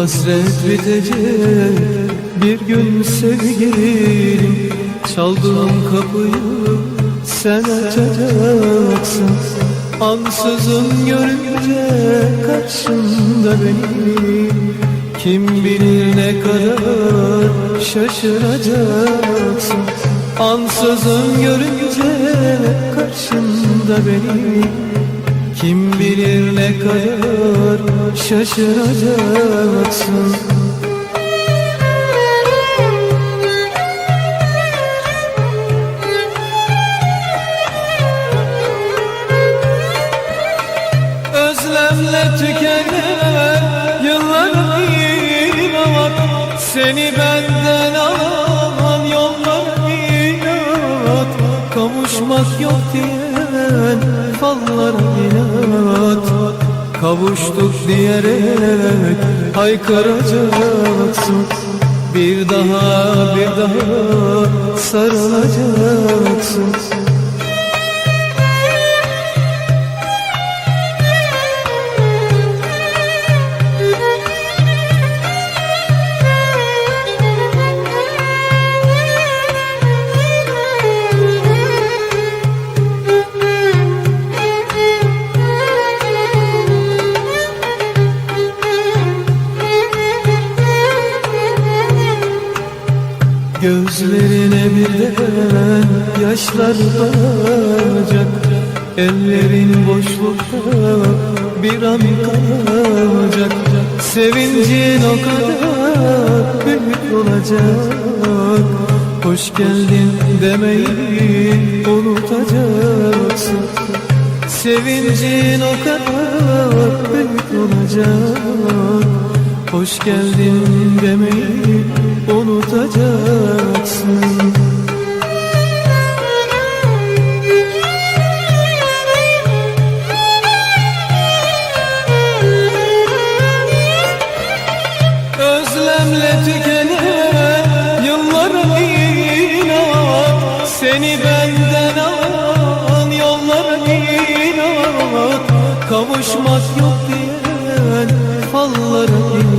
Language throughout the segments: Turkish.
hasret bitecek. Bir gün sevgilim Çaldığım kapıyı sen açacaksın. Ansızın görünce karşımda beni Kim bilir ne kadar şaşıracaksın. Ansızın görünce karşımda beni kim bilir ne kadar şaşıracaksın? Özlemle tükenir yıllar inat Seni benden alan yollar inat Kavuşmak yok diyen fallara Kavuştuk diyerek haykıracaksın Bir daha bir daha sarılacaksın Gözlerine birden yaşlar dalacak Ellerin boşlukta bir an kalacak. Sevincin o kadar büyük olacak. Hoş geldin demeyi unutacaksın. Sevincin o kadar büyük olacak. Hoş geldin demeyi unutacaksın. Özlemle tükenen yıllara inat Seni benden alan yollara inat Kavuşmak yok diyen fallara inat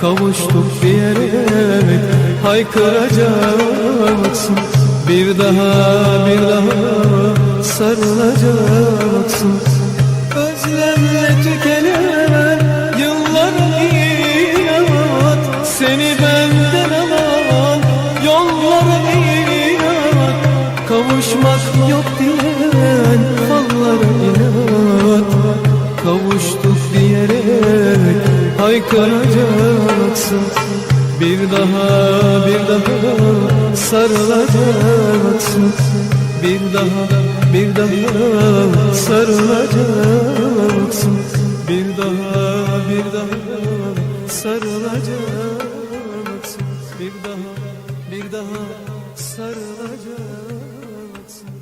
Kavuştuk diyerek haykıracaksın Bir daha bir daha sarılacaksın. Özlemle tükenen yıllara inat Seni benden alan yollara inat Kavuşmak yok diyen fallara inat. Kavuştuk diyerek haykıracaksın Bir daha bir daha sarılacaksın. Bir daha bir daha sarılacaksın. Bir daha bir daha sarılacaksın. Bir daha bir daha sarılacaksın